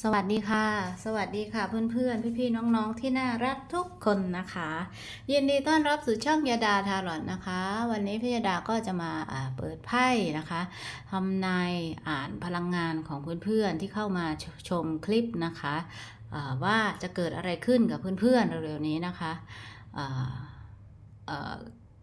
สวัสดีค่ะ สวัสดีค่ะเพื่อนๆ พี่ๆ น้องๆ ที่น่ารักทุกคนนะคะ ยินดีต้อนรับสู่ช่องยาดาทารอนนะคะ วันนี้พี่ยาดาก็จะมาเปิดไพ่นะคะทำนายอ่านพลังงานของเพื่อนๆ ที่เข้ามาชชมคลิปนะคะว่าจะเกิดอะไรขึ้นกับเพื่อนๆ เร็วๆ นี้นะคะ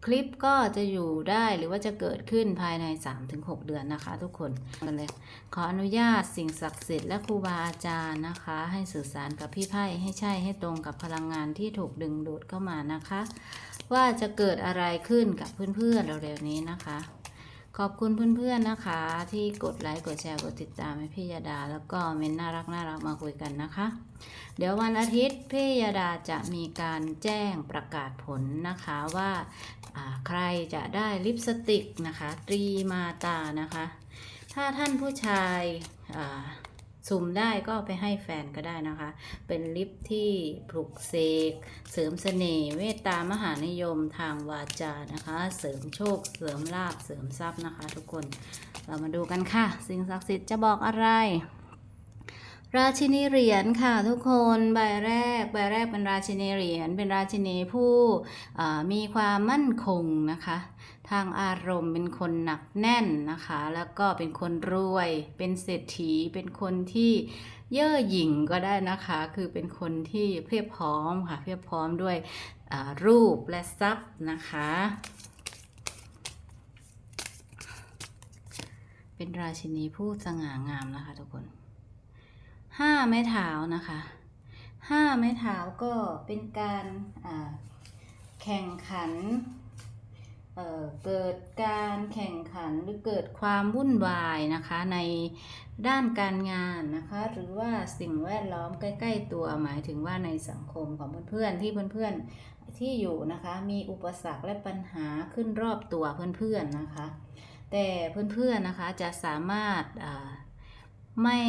คลิปก็จะอยู่ได้หรือว่าจะเกิดขึ้นภายใน 3-6 เดือนนะคะทุกคนกันเลยขออนุญาตสิ่งศักดิ์สิทธิ์และครูบาอาจารย์นะคะ ให้สื่อสารกับพี่ไพ่ให้ใช่ให้ตรงกับพลังงานที่ถูกดึงดูดเข้ามานะคะ ว่าจะเกิดอะไรขึ้นกับเพื่อนๆเร็วๆนี้นะคะ ขอบคุณเพื่อนๆนะคะ ที่กดไลค์กดแชร์กดติดตามให้พี่ยาดา แล้วก็เมนน่ารักน่ารักมาคุยกันนะคะ เดี๋ยววันอาทิตย์พี่ยาดาจะมีการแจ้งประกาศผลนะคะว่าใครจะได้ลิปสติกนะคะ ตรีมาตานะคะ ถ้าท่านผู้ชายอ่า สุ่มได้ก็ไปให้แฟนก็ได้นะคะ เป็นลิปที่ปลุกเสกเสริมเสน่ห์เมตตามหานิยมทางวาจานะคะ เสริมโชค เสริมลาบเสริมทรัพย์นะคะ ทุกคนเรามาดูกันค่ะ สิ่งศักดิ์สิทธิ์จะบอกอะไร ราชินีเหรียญค่ะทุกคนใบแรกใบแรกเป็นราชินีเหรียญเป็นราชินีผู้มีความมั่นคงนะคะ ทางอารมณ์เป็นคนหนักแน่นนะคะ แล้วก็เป็นคนรวย เป็นเศรษฐี เป็นคนที่เย่อหยิ่งก็ได้นะคะ คือเป็นคนที่เพียบพร้อมค่ะ เพียบพร้อมด้วยรูปและทรัพย์นะคะ เป็นราชินีผู้สง่างามนะคะทุกคนห้าไม้เท้านะคะห้าไม้เท้าก็เป็นการแข่งขัน เเกิดการแข่งขันหรือเกิดความวุ่นวายนะคะในด้านการงานนะคะหรือว่าสิ่งแวดล้อมใกล้ ๆ ตัวหมายถึงว่าในสังคมของเพื่อนๆที่เพื่อนๆที่อยู่นะคะมีอุปสรรคและปัญหาขึ้นรอบตัวเพื่อนๆนะคะ แต่เพื่อนๆนะคะจะสามารถไม่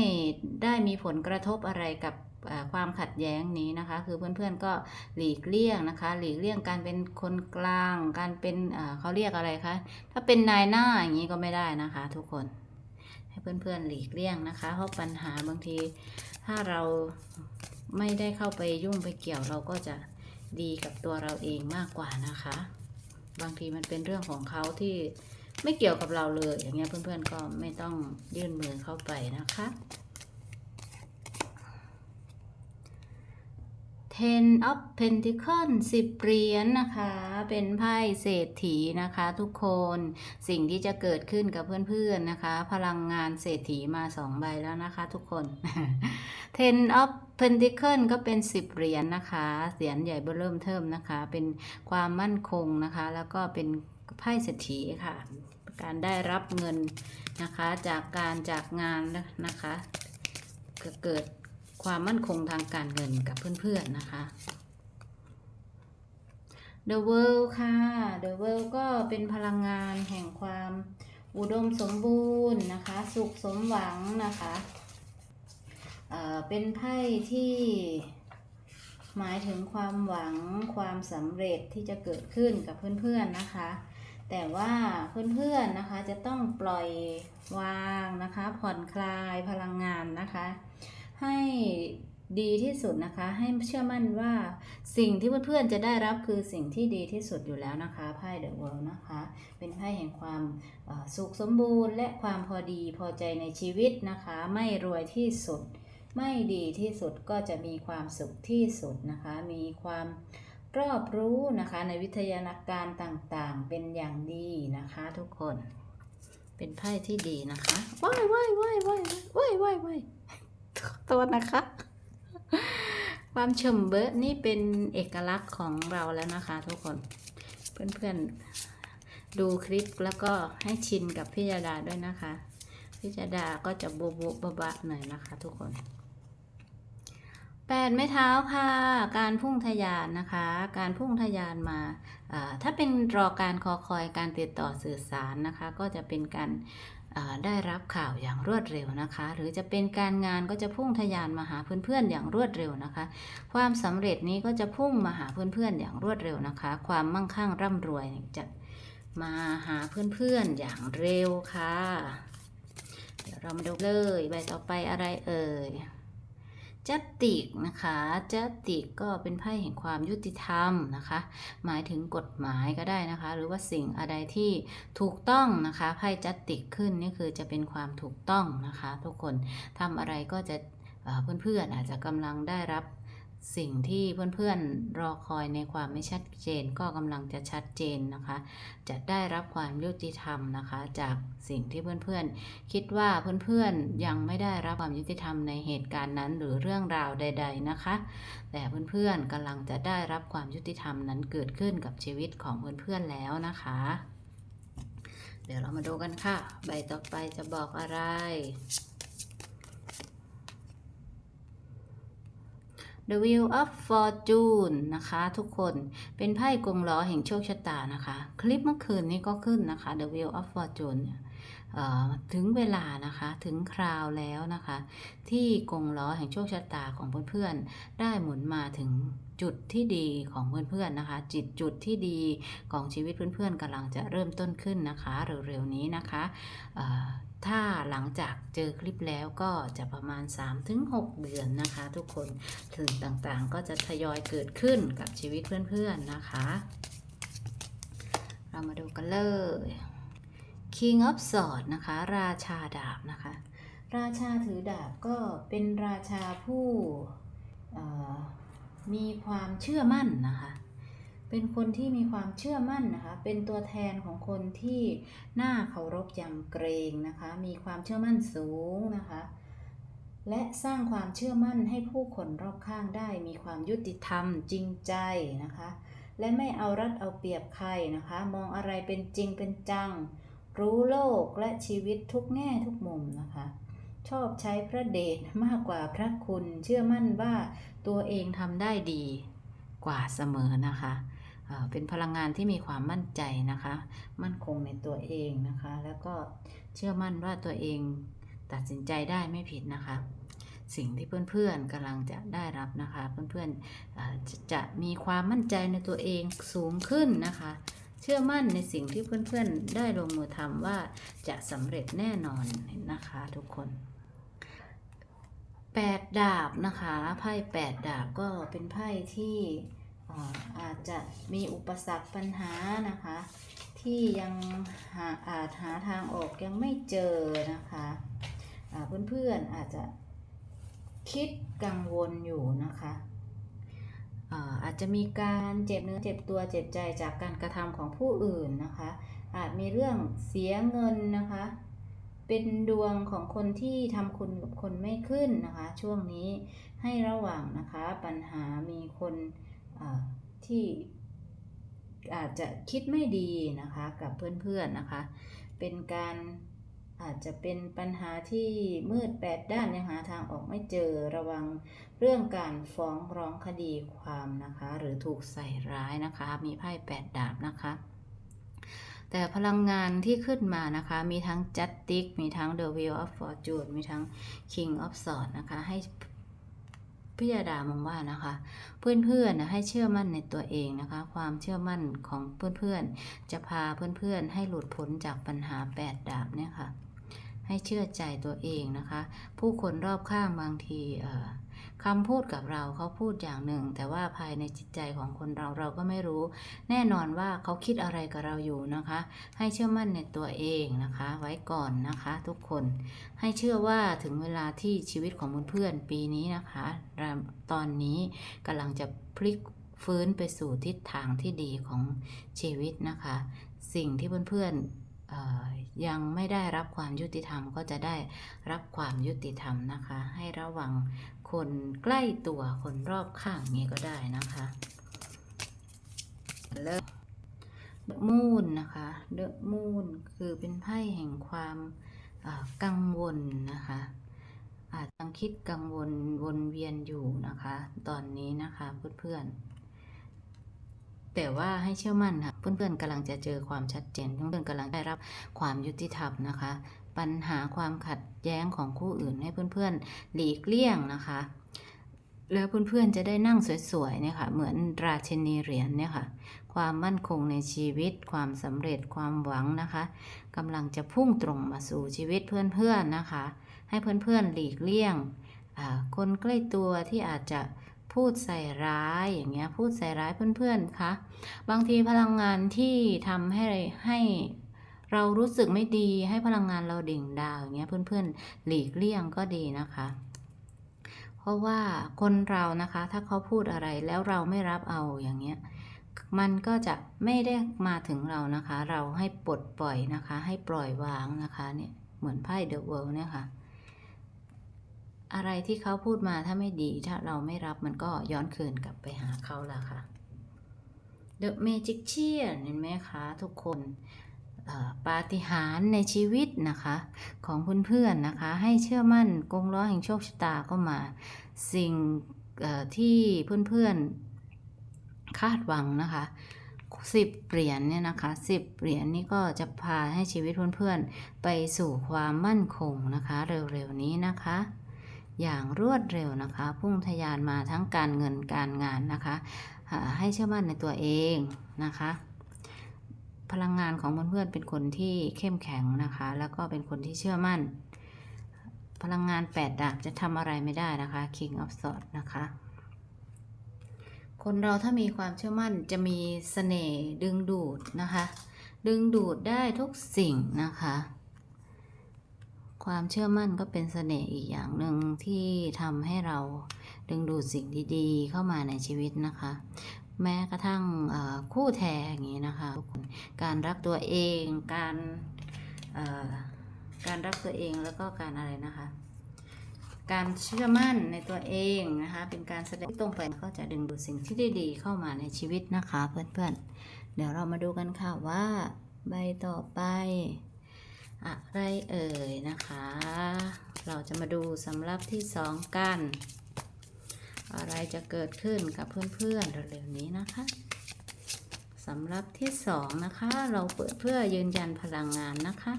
ได้มีผลกระทบอะไรกับ ความขัดแย้งนี้นะคะ คือเพื่อนๆก็หลีกเลี่ยงนะคะ หลีกเลี่ยงการเป็นคนกลาง การเป็นเขาเรียกอะไรคะถ้าเป็นนายหน้าอย่างนี้ก็ไม่ได้นะคะ ทุกคนให้เพื่อนๆหลีกเลี่ยงนะคะ เพราะปัญหาบางทีถ้าเราไม่ได้เข้าไปยุ่งไปเกี่ยวเราก็จะดีกับตัวเราเองมากกว่านะคะ บางทีมันเป็นเรื่องของเขาที่ไม่เกี่ยวกับเราเลย อย่างเงี้ยเพื่อนๆก็ไม่ต้องยื่นมือเข้าไปนะคะ Ten of Pentacles สิบเหรียญนะคะ เป็นไพ่เศรษฐีนะคะทุกคน สิ่งที่จะเกิดขึ้นกับเพื่อนๆนะคะ พลังงานเศรษฐีมาสองใบแล้วนะคะทุกคน Ten of Pentacles ก็เป็นสิบเหรียญนะคะ เหรียญใหญ่เบื้อเริ่มเทิมนะคะ เป็นความมั่นคงนะคะ แล้วก็เป็นไพ่เศรษฐีค่ะ การได้รับเงินนะคะจากการจากงานนะคะ เกิด ความมั่นคงทางการเงินกับเพื่อนๆนะคะ The World ค่ะ The World ก็เป็นพลังงานแห่งความอุดมสมบูรณ์นะคะ สุขสมหวังนะคะเเป็นไพ่ที่หมายถึงความหวังความสำเร็จที่จะเกิดขึ้นกับเพื่อนๆนะคะ แต่ว่าเพื่อนๆนะคะจะต้องปล่อยวางนะคะ ผ่อนคลายพลังงานนะคะ ให้ดีที่สุดนะคะ ให้เชื่อมั่นว่าสิ่งที่เพื่อนๆจะได้รับคือสิ่งที่ดีที่สุดอยู่แล้วนะคะไพ่เดอะเวิลด์นะคะ เป็นไพ่แห่งความสุขสมบูรณ์ และความพอดีพอใจในชีวิตนะคะ ไม่รวยที่สุด ไม่ดีที่สุดก็จะมีความสุขที่สุดนะคะ มีความรอบรู้นะคะในวิทยาการต่างๆ เป็นอย่างดีนะคะทุกคน เป็นไพ่ที่ดีนะคะว้ายว้ายว้ายว้ายว้ายว้ายว้าย ขอโทษนะคะ ความเฉมเบอะนี่เป็นเอกลักษณ์ของเราแล้วนะคะ ทุกคน เพื่อนๆ ดูคลิปแล้วก็ให้ชินกับพิยาดาด้วยนะคะ พิยาดาก็จะโบโบบะบะหน่อยนะคะ ทุกคนแปดไม้เท้าค่ะ การพุ่งทะยานนะคะ การพุ่งทะยานมาาถ้าเป็นรอการคอคอยการติดต่อสื่อสารนะคะ ก็จะเป็นการ ได้รับข่าวอย่างรวดเร็วนะคะ หรือจะเป็นการงานก็จะพุ่งทะยานมาหาเพื่อนๆอย่างรวดเร็วนะคะ ความสำเร็จนี้ก็จะพุ่งมาหาเพื่อนๆอย่างรวดเร็วนะคะ ความมั่งคั่งร่ำรวยจะมาหาเพื่อนๆอย่างเร็วค่ะ เดี๋ยวเรามาดูเลยใบต่อไปอะไรเอ่ย จัตติกนะคะจัตติกก็เป็นไพ่แห่งความยุติธรรมนะคะ หมายถึงกฎหมายก็ได้นะคะ หรือว่าสิ่งอะไรที่ถูกต้องนะคะไพ่จัตติกขึ้นนี่คือจะเป็นความถูกต้องนะคะ ทุกคนทำอะไรก็จะเอ่อเพื่อนๆอาจจะกำลังได้รับ สิ่งที่เพื่อนๆรอคอยในความไม่ชัดเจนก็กำลังจะชัดเจนนะคะ จะได้รับความยุติธรรมนะคะ จากสิ่งที่เพื่อนๆ คิดว่าเพื่อนๆยังไม่ได้รับความยุติธรรมในเหตุการณ์นั้นหรือเรื่องราวใด ๆนะคะ แต่เพื่อนๆกำลังจะได้รับความยุติธรรมนั้นเกิดขึ้นกับชีวิตของเพื่อนๆแล้วนะคะ เดี๋ยวเรามาดูกันค่ะ ใบต่อไปจะบอกอะไร The Wheel of Fortune นะคะ ทุกคนเป็นไพ่กงล้อแห่งโชคชะตานะคะ คลิปเมื่อคืนนี้ก็ขึ้นนะคะ The Wheel of Fortune ถึงเวลานะคะถึงคราวแล้วนะคะ ที่กงล้อแห่งโชคชะตาของเพื่อนๆได้หมุนมาถึงจุดที่ดีของเพื่อนๆนะคะ จิตจุดที่ดีของชีวิตเพื่อนๆกำลังจะเริ่มต้นขึ้นนะคะเร็วๆนี้นะคะ ถ้าหลังจากเจอคลิปแล้วก็จะประมาณ 3-6 เดือนนะคะ ทุกคนถึงต่างๆก็จะทยอยเกิดขึ้นกับชีวิตเพื่อนๆนะคะ เรามาดูกันเลย King of Swords นะคะ ราชาดาบนะคะ ราชาถือดาบก็เป็นราชาผู้มีความเชื่อมั่นนะคะ เป็นคนที่มีความเชื่อมั่นนะคะ เป็นตัวแทนของคนที่น่าเคารพยำเกรงนะคะ มีความเชื่อมั่นสูงนะคะ และสร้างความเชื่อมั่นให้ผู้คนรอบข้างได้ มีความยุติธรรมจริงใจนะคะ และไม่เอารัดเอาเปรียบใครนะคะ มองอะไรเป็นจริงเป็นจัง รู้โลกและชีวิตทุกแง่ทุกมุมนะคะชอบใช้พระเดชมากกว่าพระคุณเชื่อมั่นว่าตัวเองทำได้ดีกว่าเสมอนะคะ เป็นพลังงานที่มีความมั่นใจนะคะ มั่นคงในตัวเองนะคะ แล้วก็เชื่อมั่นว่าตัวเองตัดสินใจได้ไม่ผิดนะคะ สิ่งที่เพื่อนๆกำลังจะได้รับนะคะ เพื่อนๆจะจะมีความมั่นใจในตัวเองสูงขึ้นนะคะ เชื่อมั่นในสิ่งที่เพื่อนๆได้ลงมือทำว่าจะสำเร็จแน่นอนนะคะทุกคนแปดดาบนะคะไพ่แปดดาบก็เป็นไพ่ที่ อาจจะมีอุปสรรคปัญหานะคะ ที่ยังหาอาจหาทางออกยังไม่เจอนะคะอ่าเพื่อนๆอาจจะคิดกังวลอยู่นะคะอาอาจจะมีการเจ็บเนื้อเจ็บตัวเจ็บใจจากการกระทำของผู้อื่นนะคะ อาจมีเรื่องเสียเงินนะคะ เป็นดวงของคนที่ทำคุณกับคนไม่ขึ้นนะคะ ช่วงนี้ให้ระวังนะคะปัญหามีคน ที่อาจจะคิดไม่ดีนะคะกับเพื่อนๆนะคะ เป็นการอาจจะเป็นปัญหาที่มืดแปดด้านยังหาทางออกไม่เจอระวังเรื่องการฟ้องร้องคดีความนะคะ หรือถูกใส่ร้ายนะคะ มีไพ่แปดดาบนะคะ แต่พลังงานที่ขึ้นมานะคะ มีทั้ง Justice มีทั้ง The Wheel of Fortune มีทั้ง King of Swords นะคะ ให้ พิยาดามองว่านะคะ เพื่อนๆนะให้เชื่อมั่นในตัวเองนะคะ ความเชื่อมั่นของเพื่อนๆ จะพาเพื่อนๆ ให้หลุดพ้นจากปัญหาแปดดาบเนี่ยค่ะ ให้เชื่อใจตัวเองนะคะ ผู้คนรอบข้างบางทีเอ่อ คำพูดกับเราเขาพูดอย่างหนึ่ง แต่ว่าภายในจิตใจของคนเราเราก็ไม่รู้ แน่นอนว่าเขาคิดอะไรกับเราอยู่นะคะ ให้เชื่อมั่นในตัวเองนะคะ ไว้ก่อนนะคะ ทุกคนให้เชื่อว่าถึงเวลาที่ชีวิตของเพื่อนปีนี้นะคะ ตอนนี้กำลังจะพลิกฟื้นไปสู่ทิศทางที่ดีของชีวิตนะคะ สิ่งที่เพื่อนๆยังไม่ได้รับความยุติธรรมก็จะได้รับความยุติธรรมนะคะ ให้ระวัง คนใกล้ตัวคนรอบข้างนี้ก็ได้นะคะเริ่มมูนนะคะเดอะมูนคือเป็นไพ่แห่งความกังวลนะคะอาจยังคิดกังวลวนเวียนอยู่นะคะ ตอนนี้นะคะเพื่อนๆ แต่ว่าให้เชื่อมั่นค่ะเพื่อนๆกำลังจะเจอความชัดเจนเพื่อนๆกำลังได้รับความยุติธรรมนะคะ ปัญหาความขัดแย้งของคู่อื่นให้เพื่อนๆหลีกเลี่ยงนะคะ แล้วเพื่อนๆจะได้นั่งสวยๆเนี่ยค่ะเหมือนราชินีเหรียญเนี่ยค่ะ ความมั่นคงในชีวิต ความสำเร็จความหวังนะคะกำลังจะพุ่งตรงมาสู่ชีวิตเพื่อนๆนะคะ ให้เพื่อนๆหลีกเลี่ยงคนใกล้ตัวที่อาจจะพูดใส่ร้ายอย่างเงี้ยพูดใส่ร้ายเพื่อนๆคะบางทีพลังงานที่ทำให้ให้ เรารู้สึกไม่ดีให้พลังงานเราเด่งดาวอย่างเงี้ยเพื่อนๆหลีกเลี่ยงก็ดีนะคะ เพราะว่าคนเรานะคะถ้าเขาพูดอะไรแล้วเราไม่รับเอาอย่างเงี้ยมันก็จะไม่ได้มาถึงเรานะคะ เราให้ปลดปล่อยนะคะ ให้ปล่อยวางนะคะเนี่ยเหมือนไพ่เดอะเวิลด์เนี่ยค่ะอะไรที่เขาพูดมาถ้าไม่ดีถ้าเราไม่รับมันก็ย้อนคืนกลับไปหาเขาละค่ะ The Magician เห็นไหมคะทุกคน ปาฏิหาริย์ในชีวิตนะคะ ของเพื่อนๆนะคะ ให้เชื่อมั่นกงล้อแห่งโชคชะตาก็มา สิ่งที่เพื่อนๆคาดหวังนะคะสิบเหรียญเนี่ยนะคะสิบเหรียญนี่ก็จะพาให้ชีวิตเพื่อนๆ ไปสู่ความมั่นคงนะคะ เร็วๆนี้นะคะ อย่างรวดเร็วนะคะ พุ่งทะยานมาทั้งการเงินการงานนะคะ ให้เชื่อมั่นในตัวเองนะคะ พลังงานของเพื่อนๆเป็นคนที่เข้มแข็งนะคะ แล้วก็เป็นคนที่เชื่อมั่น พลังงานแปดดาบจะทำอะไรไม่ได้นะคะ King of Swords นะคะ คนเราถ้ามีความเชื่อมั่นจะมีเสน่ห์ดึงดูดนะคะ ดึงดูดได้ทุกสิ่งนะคะ ความเชื่อมั่นก็เป็นเสน่ห์อีกอย่างหนึ่งที่ทำให้เราดึงดูดสิ่งดีๆ เข้ามาในชีวิตนะคะ แม้กระทั่งคู่แท้อย่างนี้นะคะทุกคนการรักตัวเองการการรักตัวเองแล้วก็การอะไรนะคะ การเชื่อมั่นในตัวเองนะคะเป็นการแสดงที่ตรงไปก็จะดึงดูดสิ่งที่ดีๆเข้ามาในชีวิตนะคะเพื่อนๆ เดี๋ยวเรามาดูกันค่ะว่าใบต่อไปอะไรเอ่ยนะคะ เราจะมาดูสำหรับที่สองกัน อะไรจะเกิดขึ้นกับเพื่อนๆเร็วๆนี้นะคะสำหรับที่สองนะคะ เราเปิดเพื่อยืนยันพลังงานนะคะ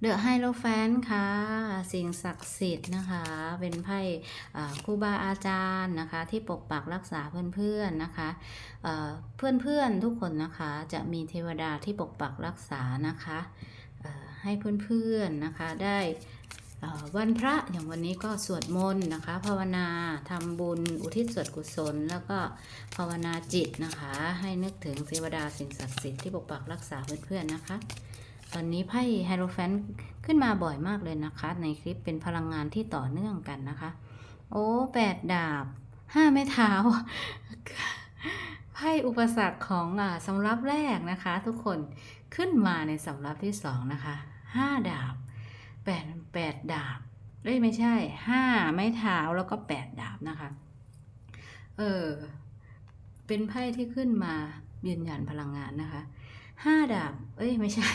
เดอะไฮโลแฟนค่ะ สิ่งศักดิ์สิทธิ์นะคะ เป็นไพ่ครูบาอาจารย์นะคะ ที่ปกปักรักษาเพื่อนๆนะคะเพื่อนๆทุกคนนะคะจะมีเทวดาที่ปกปักรักษานะคะให้เพื่อนๆนะคะได้ วันพระอย่างวันนี้ก็สวดมนต์นะคะ ภาวนาทำบุญอุทิศส่วนกุศล แล้วก็ภาวนาจิตนะคะ ให้นึกถึงเทวดาสิ่งศักดิ์สิทธิ์ที่ปกปักรักษาเพื่อนๆนะคะ ตอนนี้ไพ่ไฮโรแฟนขึ้นมาบ่อยมากเลยนะคะ ในคลิปเป็นพลังงานที่ต่อเนื่องกันนะคะ โอ้แปดดาบห้าไม้เท้าไพ่อุปสรรคของอสำรับแรกนะคะ ทุกคนขึ้นมาในสำรับที่สองนะคะห้าดาบ แปดแปดดาบเอ้ยไม่ใช่ห้าไม้เท้าแล้วก็แปดดาบนะคะ เออ เป็นไพ่ที่ขึ้นมายืนยันพลังงานนะคะห้าดาบ เอ้ยไม่ใช่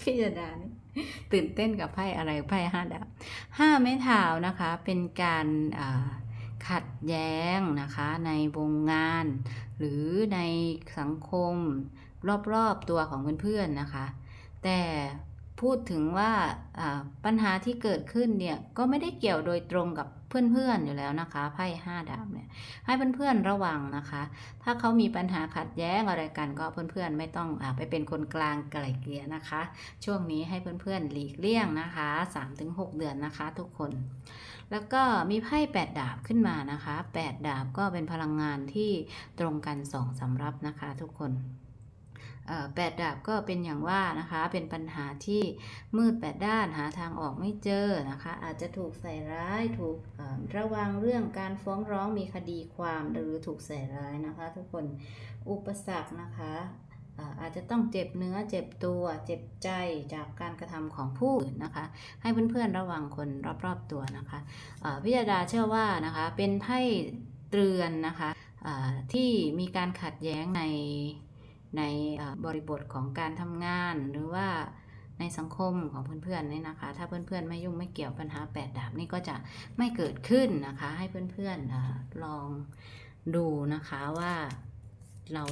พี่จดานี่ตื่นเต้นกับไพ่อะไรไพ่ห้าดาบห้าไม้เท้านะคะ เป็นการขัดแย้งนะคะในวงงาน หรือในสังคมรอบๆตัวของเพื่อนๆนะคะ แต่ พูดถึงว่าปัญหาที่เกิดขึ้นเนี่ยก็ไม่ได้เกี่ยวโดยตรงกับเพื่อนๆอยู่แล้วนะคะไพ่ห้าดาบเนี่ยให้เพื่อนๆระวังนะคะ ถ้าเขามีปัญหาขัดแย้งอะไรกันก็เพื่อนๆไม่ต้องอไปเป็นคนกลางไกล่เกลี่ยนะคะ ช่วงนี้ให้เพื่อนๆหลีกเลี่ยงนะคะ 3-6 เดือนนะคะทุกคน แล้วก็มีไพ่แปดดาบขึ้นมานะคะแปดดาบก็เป็นพลังงานที่ตรงกันสองสำรับนะคะทุกคน แปดดาบก็เป็นอย่างว่านะคะเป็นปัญหาที่มืดแปดด้านหาทางออกไม่เจอนะคะ อาจจะถูกใส่ร้ายถูกระวังเรื่องการฟ้องร้องมีคดีความหรือถูกใส่ร้ายนะคะ ทุกคนอุปสรรคนะคะอาจจะต้องเจ็บเนื้อเจ็บตัวเจ็บใจจากการกระทำของผู้อื่นนะคะ ให้เพื่อนๆระวังคนรอบๆตัวนะคะเอ่อพิยดาเชื่อว่านะคะเป็นไพ่เตือนนะคะที่มีการขัดแย้งใน ในบริบทของการทำงานหรือว่าในสังคมของเพื่อนๆเนี่ยนะคะ ถ้าเพื่อนๆไม่ยุ่งไม่เกี่ยวปัญหาแปดดาบนี่ก็จะไม่เกิดขึ้นนะคะ ให้เพื่อนๆอลองดูนะคะว่าเรา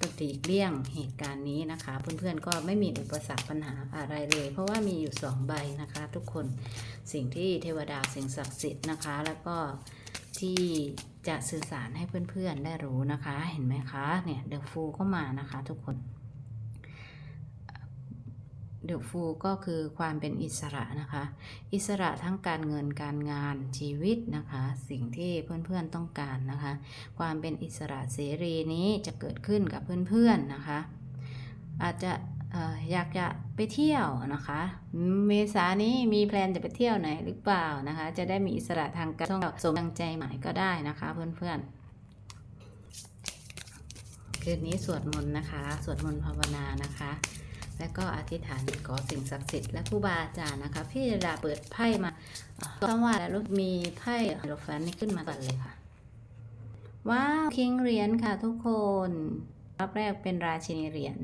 ต้องหลีกเลี่ยงเหตุการณ์นี้นะคะ เพื่อนๆก็ไม่มีอุปสรรคปัญหาอะไรเลย เพราะว่ามีอยู่สองใบนะคะ ทุกคนสิ่งที่เทวดาสิ่งศักดิ์สิทธิ์นะคะ แล้วก็ ที่จะสื่อสารให้เพื่อนๆได้รู้นะคะ เห็นไหมคะเนี่ยเดอะฟูก็มานะคะทุกคนเดอะฟูก็คือความเป็นอิสระนะคะ อิสระทั้งการเงินการงานชีวิตนะคะ สิ่งที่เพื่อนๆต้องการนะคะ ความเป็นอิสระเสรีนี้จะเกิดขึ้นกับเพื่อนๆนะคะ อาจจะ อยากจะไปเที่ยวนะคะ เมษานี้มีแพลนจะไปเที่ยวไหนหรือเปล่านะคะ จะได้มีอิสระทางการท่องเที่ยวสมดังใจหมายก็ได้นะคะเพื่อนๆ คืนนี้สวดมนต์นะคะ สวดมนต์ภาวนานะคะ แล้วก็อธิษฐานขอสิ่งศักดิ์สิทธิ์และครูบาอาจารย์นะคะ พี่ดาเปิดไพ่มาคำว่าแล้วมีไพ่โรแฟนนี่ขึ้นมาก่อนเลยค่ะ ว้าว คิงเหรียญค่ะทุกคนรับแรกเป็นราชินีเหรียญ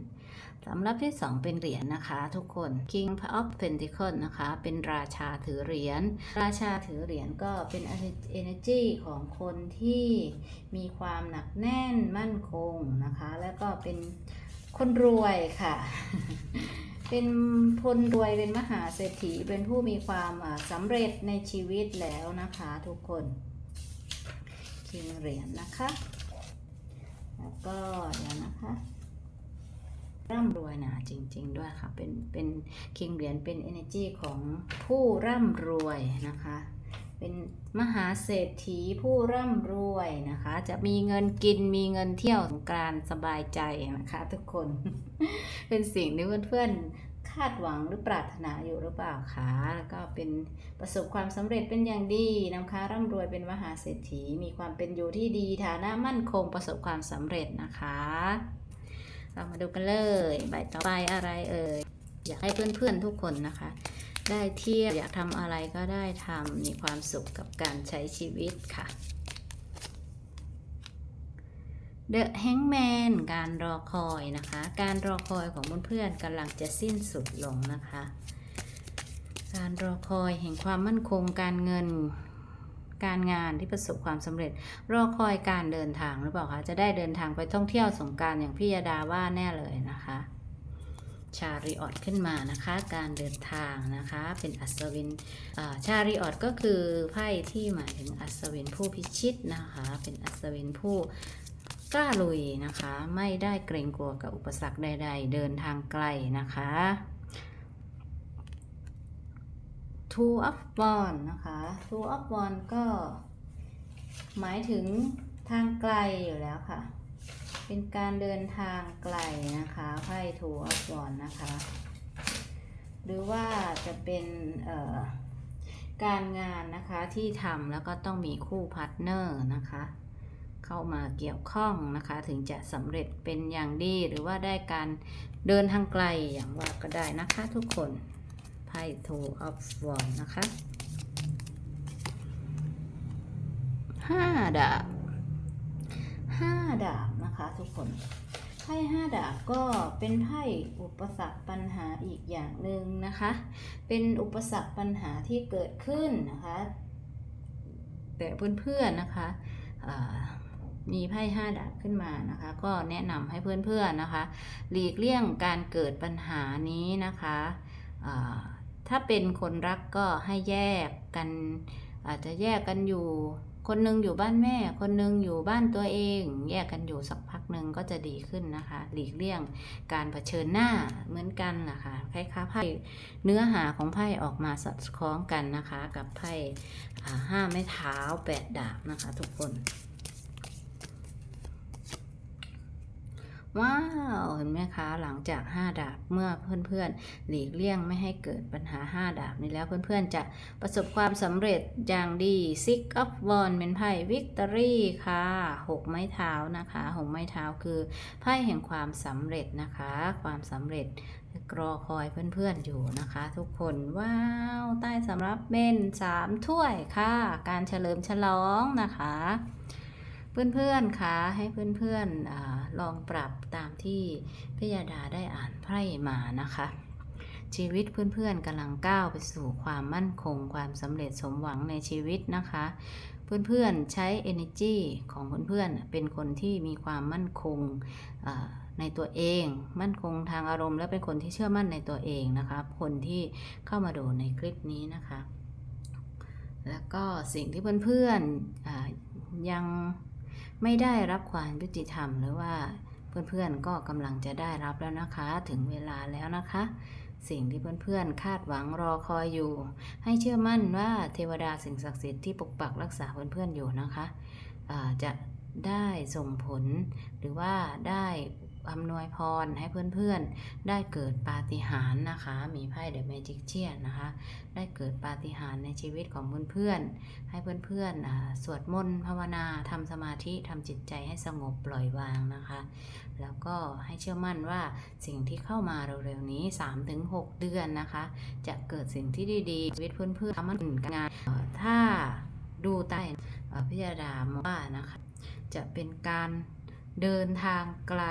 สำหรับที่สองเป็นเหรียญนะคะ ทุกคน King of Pentacles นะคะ เป็นราชาถือเหรียญ ราชาถือเหรียญก็เป็น energy ของคนที่มีความหนักแน่นมั่นคงนะคะ แล้วก็เป็นคนรวยค่ะ เป็นคนรวยเป็นมหาเศรษฐีเป็นผู้มีความอ่าสำเร็จในชีวิตแล้วนะคะทุกคนคิงเหรียญนะคะ แล้วก็เดี๋ยวนะคะ ร่ำรวยนะจริง ๆ ด้วยค่ะ เป็นเป็นคิงเหรียญเป็น energy ของผู้ร่ำรวยนะคะ เป็นมหาเศรษฐีผู้ร่ำรวยนะคะ จะมีเงินกินมีเงินเที่ยวสงกานต์สบายใจนะคะ ทุกคน เป็นสิ่งที่เพื่อนๆคาดหวังหรือปรารถนาอยู่หรือเปล่าคะแล้วก็เป็นประสบความสำเร็จเป็นอย่างดีนะคะร่ำรวยเป็นมหาเศรษฐีมีความเป็นอยู่ที่ดีฐานะมั่นคงประสบความสำเร็จนะคะ เรามาดูกันเลยใบต่อไปอะไรเอ่ยอยากให้เพื่อนๆทุกคนนะคะ ได้เที่ยวอยากทำอะไรก็ได้ทำมีความสุขกับการใช้ชีวิตค่ะ The Hangman การรอคอยนะคะ การรอคอยของเพื่อนๆกำลังจะสิ้นสุดลงนะคะ การรอคอยแห่งความมั่นคงการเงิน การงานที่ประสบความสำเร็จ รอคอยการเดินทางหรือเปล่าคะจะได้เดินทางไปท่องเที่ยวสงการอย่างพี่ยาดาว่าแน่เลยนะคะ ชาริออตขึ้นมานะคะ การเดินทางนะคะ เป็นอัศวินชาริออตก็คือไพ่ที่หมายถึงอัศวินผู้พิชิตนะคะ เป็นอัศวินผู้กล้าลุยนะคะ ไม่ได้เกรงกลัวกับอุปสรรคใด ๆ เดินทางไกลนะคะ Two of Wands นะคะ Two of Wands ก็ หมายถึงทางไกลอยู่แล้วค่ะ เป็นการเดินทางไกลนะคะไพ่ Two of Wands นะคะ หรือว่าจะเป็นการงานนะคะที่ทำแล้วก็ต้องมีคู่พาร์ทเนอร์นะคะเข้ามาเกี่ยวข้องนะคะ ถึงจะสำเร็จเป็นอย่างดีหรือว่าได้การเดินทางไกลอย่างว่าก็ได้นะคะทุกคน ไพ่ Two of Wands นะคะห้าดาบห้าดาบนะคะทุกคนไพ่ห้าดาบก็เป็นไพ่อุปสรรคปัญหาอีกอย่างหนึ่งนะคะ เป็นอุปสรรคปัญหาที่เกิดขึ้นนะคะ แต่เพื่อนๆนะคะมีไพ่ห้าดาบขึ้นมานะคะ ก็แนะนำให้เพื่อนๆนะคะ หลีกเลี่ยงการเกิดปัญหานี้นะคะ ถ้าเป็นคนรักก็ให้แยกกัน อาจจะแยกกันอยู่ คนหนึงอยู่บ้านแม่ คนหนึงอยู่บ้านตัวเอง แยกกันอยู่สักพักหนึ่งก็จะดีขึ้นนะคะ หลีกเลี่ยงการเผชิญหน้าเหมือนกันนะคะคล้ายๆไพ่เนื้อหาของไพ่ออกมาสอดคล้องกันนะคะ กับไพ่ห้าไม้เท้าแปดดาบนะคะ ทุกคน ว้าว เห็นไหมคะ หลังจาก 5 ดาบเมื่อเพื่อนๆหลีกเลี่ยงไม่ให้เกิดปัญหา 5 ดาบนี้แล้วเพื่อนๆจะประสบความสำเร็จอย่างดี Six of Wands เป็นไพ่ Victory ค่ะ 6 ไม้เท้านะคะ 6 ไม้เท้าคือไพ่แห่งความสำเร็จนะคะ ความสำเร็จรอคอยเพื่อนๆอยู่นะคะ ทุกคนว้าว ใต้สำรับเป็น3ถ้วยค่ะ การเฉลิมฉลองนะคะ เพื่อนๆคะให้เพื่อนๆอลองปรับตามที่พิยาดาได้อ่านไพ่มานะคะ ชีวิตเพื่อนๆกำลังก้าวไปสู่ความมั่นคง ความสำเร็จสมหวังในชีวิตนะคะ เพื่อนๆใช้ energy ของเพื่อนๆเป็นคนที่มีความมั่นคงในตัวเอง มั่นคงทางอารมณ์ และเป็นคนที่เชื่อมั่นในตัวเองนะคะ คนที่เข้ามาดูในคลิปนี้นะคะ แล้วก็สิ่งที่เพื่อนๆอ่ายัง ไม่ได้รับความยุติธรรมหรือว่าเพื่อนๆก็กำลังจะได้รับแล้วนะคะ ถึงเวลาแล้วนะคะ สิ่งที่เพื่อนๆคาดหวังรอคอยอยู่ ให้เชื่อมั่นว่าเทวดาสิ่งศักดิ์สิทธิ์ที่ปกปักรักษาเพื่อนๆอยู่นะคะะจะได้ส่งผลหรือว่าได้ อำนวยพรให้เพื่อนๆ ได้เกิดปาฏิหาริย์นะคะ มีไพ่เดอะแมจิกเชียนนะคะ ได้เกิดปาฏิหาริย์ในชีวิตของเพื่อนๆ ให้เพื่อนๆสวดมนต์ภาวนาทำสมาธิทำจิตใจให้สงบปล่อยวางนะคะ แล้วก็ให้เชื่อมั่นว่าสิ่งที่เข้ามาเร็วๆนี้ 3-6 เดือนนะคะ จะเกิดสิ่งที่ดีๆชีวิตเพื่อนๆทำมันงานถ้าดูใต้พิจารณามองว่านะคะ จะเป็นการ เดินทางไกล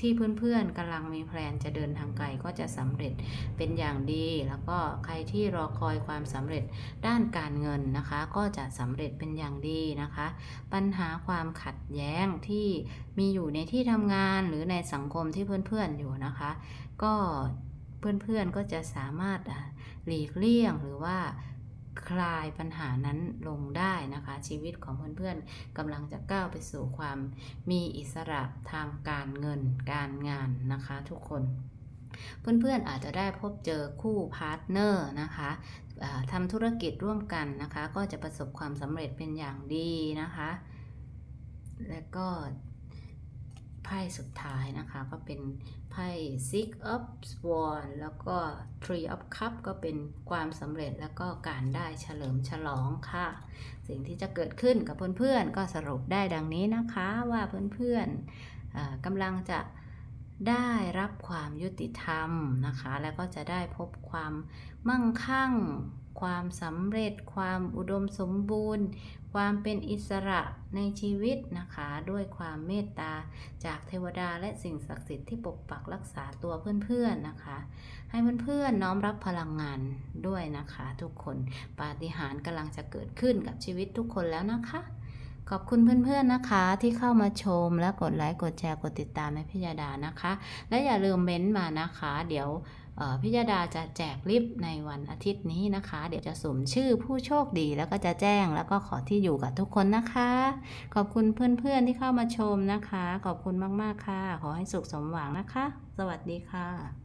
ที่เพื่อนๆกำลังมีแพลนจะเดินทางไกลก็จะสำเร็จเป็นอย่างดี แล้วก็ใครที่รอคอยความสำเร็จด้านการเงินนะคะ ก็จะสำเร็จเป็นอย่างดีนะคะ ปัญหาความขัดแย้งที่มีอยู่ในที่ทำงานหรือในสังคมที่เพื่อนๆอยู่นะคะ ก็เพื่อนๆก็จะสามารถหลีกเลี่ยงหรือว่า คลายปัญหานั้นลงได้นะคะ ชีวิตของเพื่อนๆกำลังจะก้าวไปสู่ความมีอิสระทางการเงินการงานนะคะทุกคนเพื่อนๆอาจจะได้พบเจอคู่พาร์ทเนอร์นะคะทำธุรกิจร่วมกันนะคะ ก็จะประสบความสำเร็จเป็นอย่างดีนะคะ และก็ ไพ่สุดท้ายนะคะ ก็เป็นไพ่ Six of Swords แล้วก็ Three of Cup ก็เป็นความสำเร็จแล้วก็การได้เฉลิมฉลองค่ะ สิ่งที่จะเกิดขึ้นกับเพื่อนๆ ก็สรุปได้ดังนี้นะคะว่าเพื่อนๆกำลังจะได้รับความยุติธรรมนะคะ แล้วก็จะได้พบความมั่งคั่ง ความสำเร็จ ความอุดมสมบูรณ์ ความเป็นอิสระในชีวิตนะคะ ด้วยความเมตตาจากเทวดาและสิ่งศักดิ์สิทธิ์ที่ปกปักรักษาตัวเพื่อนๆนะคะ ให้เพื่อนๆน้อมรับพลังงานด้วยนะคะ ทุกคนปาฏิหาริย์กำลังจะเกิดขึ้นกับชีวิตทุกคนแล้วนะคะ ขอบคุณเพื่อนๆนะคะที่เข้ามาชมและกดไลค์กดแชร์กดติดตามให้พิยาดานะคะ และอย่าลืมเม้นต์มานะคะ เดี๋ยว พิยาดาจะแจกลิฟต์ในวันอาทิตย์นี้นะคะ เดี๋ยวจะสุ่มชื่อผู้โชคดีแล้วก็จะแจ้งแล้วก็ขอที่อยู่กับทุกคนนะคะ ขอบคุณเพื่อนๆที่เข้ามาชมนะคะ ขอบคุณมากๆค่ะ ขอให้สุขสมหวังนะคะ สวัสดีค่ะ